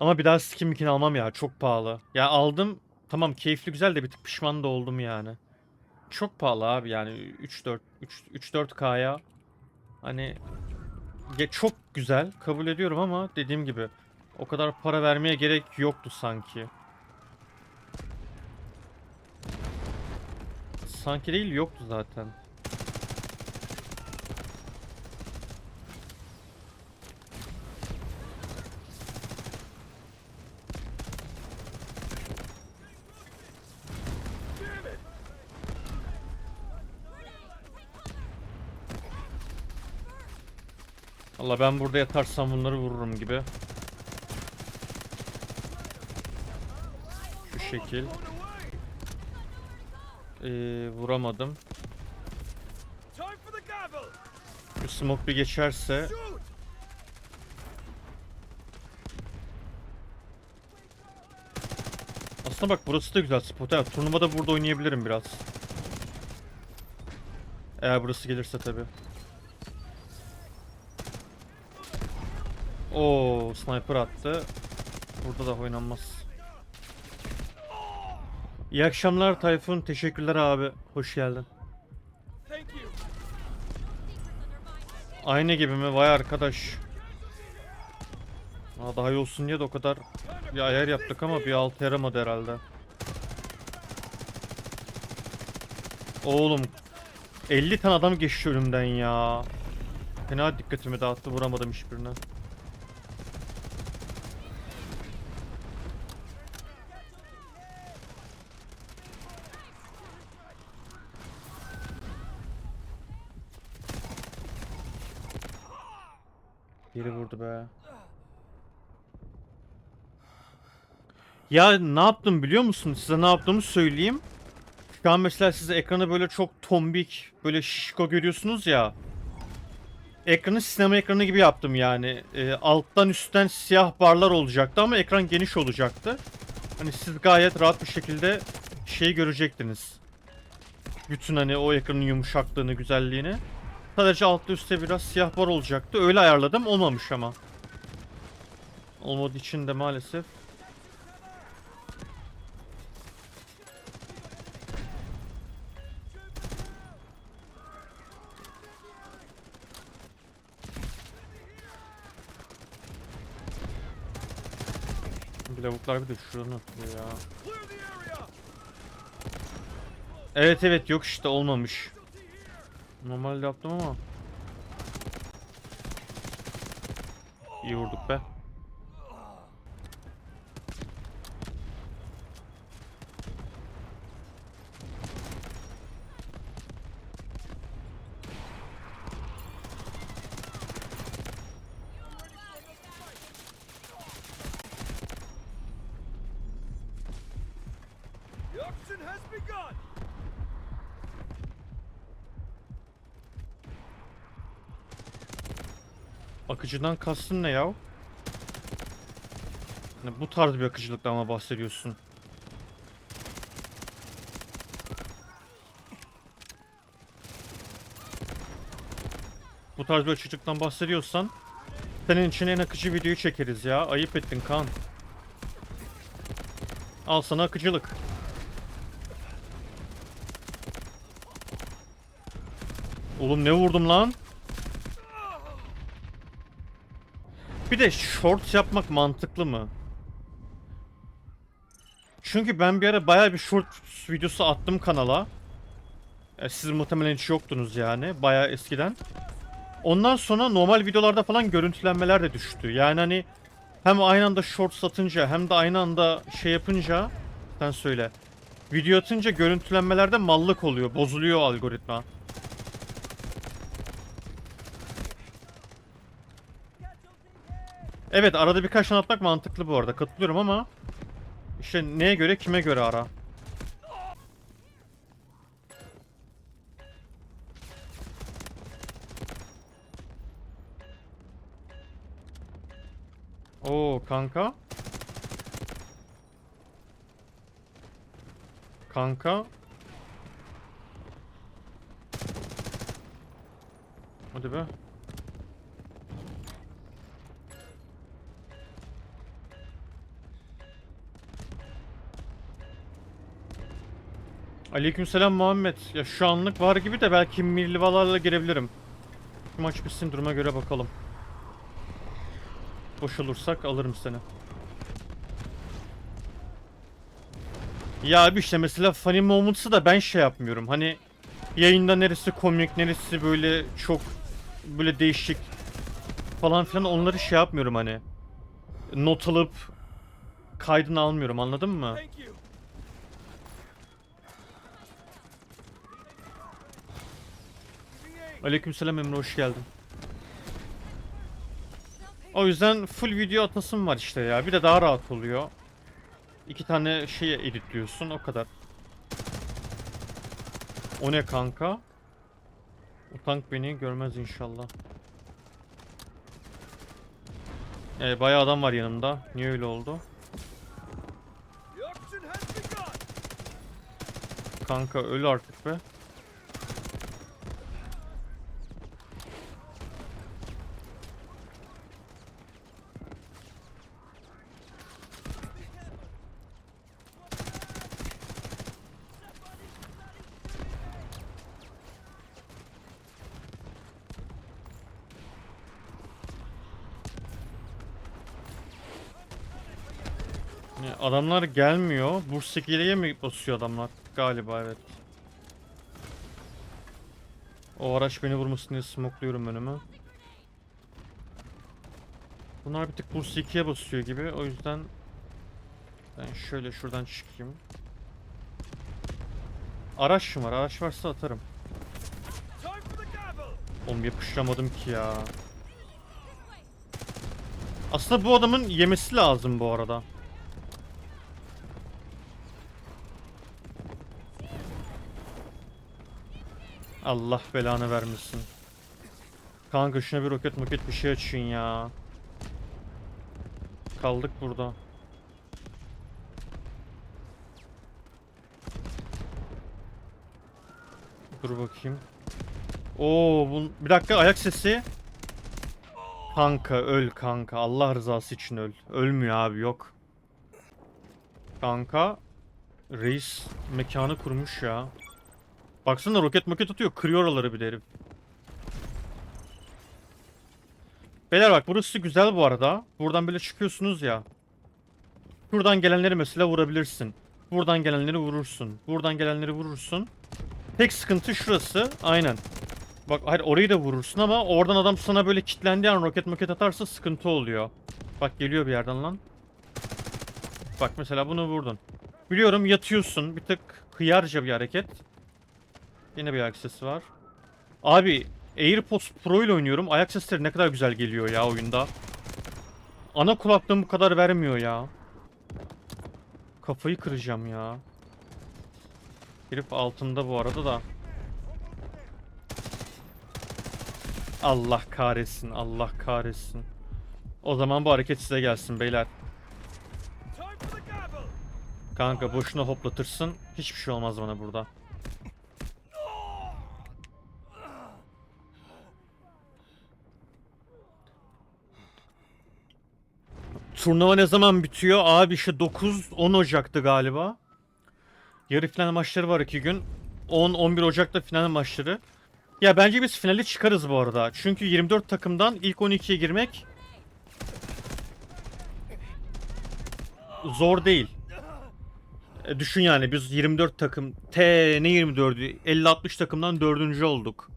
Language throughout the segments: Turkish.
Ama bir daha skin mikin almam ya. Çok pahalı. Ya aldım. Tamam keyifli güzel de bir tık pişman da oldum yani. Çok pahalı abi yani 3-4 3-4K'ya hani ya çok güzel kabul ediyorum ama dediğim gibi o kadar para vermeye gerek yoktu sanki. Sanki değil yoktu zaten. Allah ben burada yatarsam bunları vururum gibi. Şu şekil. Ee, vuramadım. Şu smoke bir geçerse! Aslında bak burası da güzel spot. Evet, turnuvada burada oynayabilirim biraz. Eğer burası gelirse tabi. Oo, sniper attı. Burada da oynanmaz. İyi akşamlar Tayfun. Teşekkürler abi. Hoş geldin. Aynı gibi mi? Vay arkadaş. Aa, daha iyi olsun diye de o kadar bir ayar yaptık ama bir altı yaramadı herhalde. Oğlum 50 tane adam geçti önümden ya. Fena dikkatimi dağıttı vuramadım hiçbirine. Biri vurdu be. Ya ne yaptım biliyor musun? Size ne yaptığımı söyleyeyim. Şu an mesela size ekranı böyle çok tombik, böyle şişko görüyorsunuz ya. Ekranı sinema ekranı gibi yaptım yani. Ee, alttan üstten siyah barlar olacaktı ama ekran geniş olacaktı. Hani siz gayet rahat bir şekilde şeyi görecektiniz. Bütün hani o ekranın yumuşaklığını, güzelliğini. Sadece altta üstte biraz siyah bar olacaktı. Öyle ayarladım. Olmamış ama. Olmadığı için de maalesef. Lavuklar bir de şuradan ya. Evet evet yok işte olmamış. Normalde yaptım ama. İyi vurduk be. The auction has begun! Akıcıdan kastın ne yav? Hani bu tarz bir akıcılıktan mı bahsediyorsun? Bu tarz bir akıcılıktan bahsediyorsan senin için en akıcı videoyu çekeriz ya. Ayıp ettin kan. Al sana akıcılık. Oğlum ne vurdum lan? Bir de shorts yapmak mantıklı mı? Çünkü ben bir ara bayağı bir short videosu attım kanala. E, siz muhtemelen hiç yoktunuz yani. Bayağı eskiden. Ondan sonra normal videolarda falan görüntülenmeler de düştü. Yani hani hem aynı anda short satınca hem de aynı anda şey yapınca sen söyle. Video atınca görüntülenmelerde mallık oluyor. Bozuluyor algoritma. Evet arada birkaç tane atmak mantıklı bu arada katılıyorum ama işte neye göre kime göre ara. Oo kanka. Kanka. Hadi be. Aleykümselam Muhammed. Ya şu anlık var gibi de belki millivalarla girebilirim. Şu maç bitsin duruma göre bakalım. Boş olursak alırım seni. Ya abi işte mesela funny moments'ı da ben şey yapmıyorum. Hani yayında neresi komik, neresi böyle çok böyle değişik falan filan onları şey yapmıyorum hani. Not alıp kaydını almıyorum anladın mı? Aleykümselam Emre hoş geldin. O yüzden full video atasım var işte ya. Bir de daha rahat oluyor. İki tane şey editliyorsun o kadar. O ne kanka? O tank beni görmez inşallah. Ee, bayağı adam var yanımda. Niye öyle oldu? Kanka öl artık be. Adamlar gelmiyor. Burs 2'ye mi basıyor adamlar? Galiba evet. O araç beni vurmasın diye smokluyorum önümü. Bunlar bir tık burs 2'ye basıyor gibi. O yüzden ben şöyle şuradan çıkayım. Araç mı var? Araç varsa atarım. Oğlum yapıştıramadım ki ya. Aslında bu adamın yemesi lazım bu arada. Allah belanı vermesin. Kanka şuna bir roket moket bir şey açın ya. Kaldık burada. Dur bakayım. Oo, bu bir dakika ayak sesi. Kanka öl kanka. Allah rızası için öl. Ölmüyor abi yok. Kanka reis mekanı kurmuş ya. Baksana roket moket atıyor. Kırıyor oraları bir de. Beyler bak burası güzel bu arada. Buradan böyle çıkıyorsunuz ya. Buradan gelenleri mesela vurabilirsin. Buradan gelenleri vurursun. Buradan gelenleri vurursun. Tek sıkıntı şurası. Aynen. Bak hayır orayı da vurursun ama oradan adam sana böyle kilitlendiği an roket moket atarsa sıkıntı oluyor. Bak geliyor bir yerden lan. Bak mesela bunu vurdun. Biliyorum yatıyorsun. Bir tık hıyarca bir hareket. Yine bir ayak sesi var. Abi AirPods Pro ile oynuyorum. Ayak sesleri ne kadar güzel geliyor ya oyunda. Ana kulaklığım bu kadar vermiyor ya. Kafayı kıracağım ya. Herif altında bu arada da. Allah kahretsin, Allah kahretsin. O zaman bu hareket size gelsin beyler. Kanka boşuna hoplatırsın. Hiçbir şey olmaz bana burada. Turnuva ne zaman bitiyor? Abi işte 9-10 Ocak'tı galiba. Yarı final maçları var 2 gün. 10-11 Ocak'ta final maçları. Ya bence biz finale çıkarız bu arada. Çünkü 24 takımdan ilk 12'ye girmek zor değil. E, düşün yani biz 24 takım T ne 24'ü 50-60 takımdan dördüncü olduk.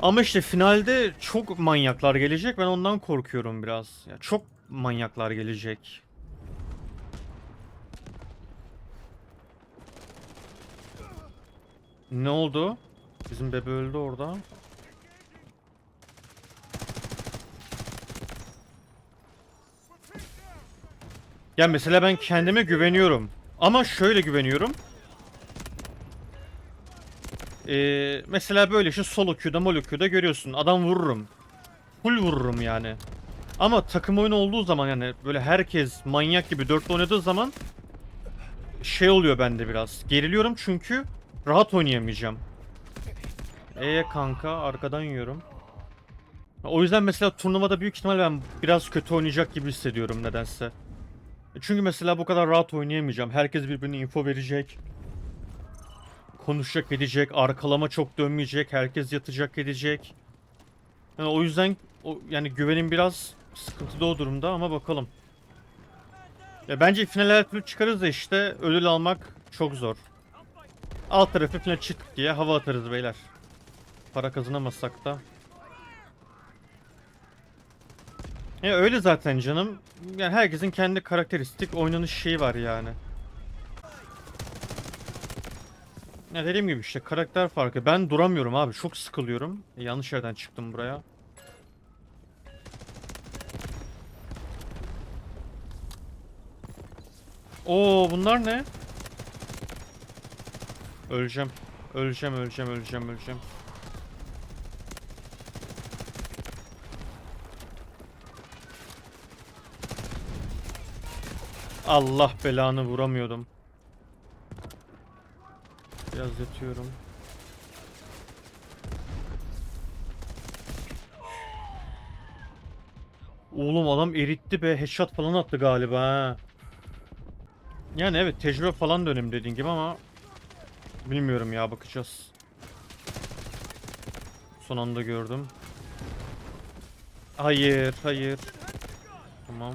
Ama işte finalde çok manyaklar gelecek. Ben ondan korkuyorum biraz. Ya çok manyaklar gelecek. Ne oldu? Bizim bebe öldü orada. Ya mesela ben kendime güveniyorum. Ama şöyle güveniyorum. Ee, mesela böyle şu solo queue'da molo queue'da görüyorsun. Adam vururum. Full vururum yani. Ama takım oyunu olduğu zaman yani böyle herkes manyak gibi dörtlü oynadığı zaman şey oluyor bende biraz. Geriliyorum çünkü rahat oynayamayacağım. Ee kanka arkadan yiyorum. O yüzden mesela turnuvada büyük ihtimal ben biraz kötü oynayacak gibi hissediyorum nedense. Çünkü mesela bu kadar rahat oynayamayacağım. Herkes birbirine info verecek. konuşacak edecek, arkalama çok dönmeyecek, herkes yatacak edecek. Yani o yüzden o, yani güvenim biraz sıkıntıda o durumda ama bakalım. Ya bence final her türlü çıkarız da işte ödül almak çok zor. Alt tarafı final çık diye hava atarız beyler. Para kazanamazsak da. Ya öyle zaten canım. Yani herkesin kendi karakteristik oynanış şeyi var yani. Ya dediğim gibi işte karakter farkı. Ben duramıyorum abi. Çok sıkılıyorum. E, yanlış yerden çıktım buraya. Oo bunlar ne? Öleceğim. Öleceğim, öleceğim, öleceğim, öleceğim. Allah belanı vuramıyordum. Biraz yatıyorum. Oğlum adam eritti be. Headshot falan attı galiba ha. Yani evet tecrübe falan da önemli dediğin gibi ama bilmiyorum ya bakacağız. Son anda gördüm. Hayır, hayır. Tamam.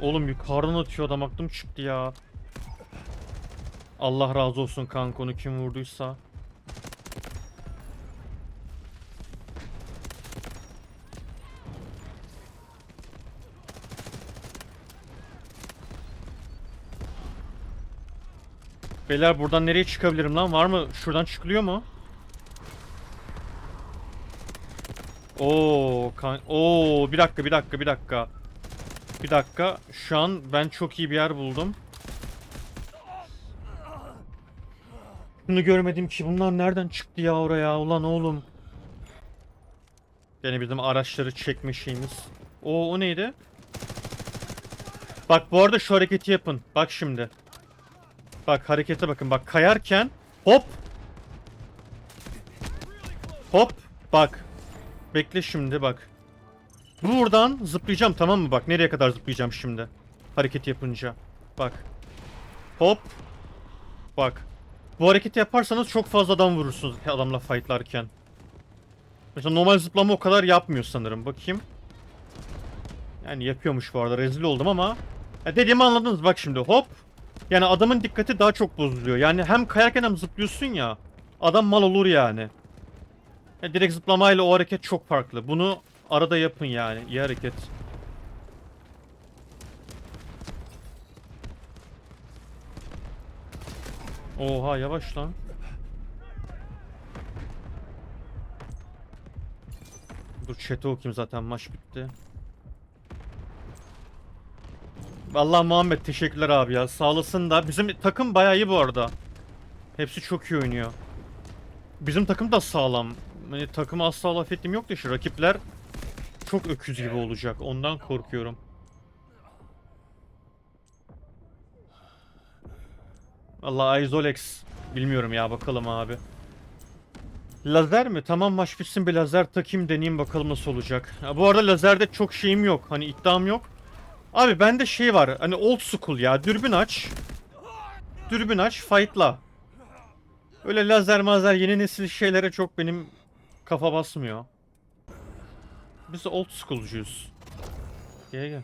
Oğlum yukarıdan atıyor adam aklım çıktı ya. Allah razı olsun kanka onu kim vurduysa. Beyler buradan nereye çıkabilirim lan? Var mı? Şuradan çıkılıyor mu? Oo, kan Oo, bir dakika, bir dakika, bir dakika. Bir dakika. Şu an ben çok iyi bir yer buldum. Bunu görmedim ki. Bunlar nereden çıktı ya oraya? Ulan oğlum. Yani bizim araçları çekme şeyimiz. O, o neydi? Bak bu arada şu hareketi yapın. Bak şimdi. Bak harekete bakın. Bak kayarken hop. Hop. Bak. Bekle şimdi bak. Buradan zıplayacağım tamam mı? Bak nereye kadar zıplayacağım şimdi. Hareket yapınca. Bak. Hop. Bak. Bu hareketi yaparsanız çok fazla adam vurursunuz adamla fightlarken. Mesela normal zıplama o kadar yapmıyor sanırım. Bakayım. Yani yapıyormuş bu arada. Rezil oldum ama. Ya dediğimi anladınız bak şimdi. Hop. Yani adamın dikkati daha çok bozuluyor. Yani hem kayarken hem zıplıyorsun ya. Adam mal olur yani. Ya direkt zıplamayla o hareket çok farklı. Bunu arada yapın yani. İyi hareket. Oha yavaş lan. Dur chat'i okuyayım zaten maç bitti. Vallahi Muhammed teşekkürler abi ya. Sağ olasın da. Bizim takım bayağı iyi bu arada. Hepsi çok iyi oynuyor. Bizim takım da sağlam. Hani takımı asla laf ettiğim yok da şu rakipler çok öküz gibi olacak. Ondan korkuyorum. Allah Isolex. Bilmiyorum ya bakalım abi. Lazer mi? Tamam maç bitsin bir lazer takayım deneyeyim bakalım nasıl olacak. Ya bu arada lazerde çok şeyim yok. Hani iddiam yok. Abi bende şey var. Hani old school ya. Dürbün aç. Dürbün aç. Fight'la. Öyle lazer mazer yeni nesil şeylere çok benim kafa basmıyor. Biz old school'cuyuz. Gel gel.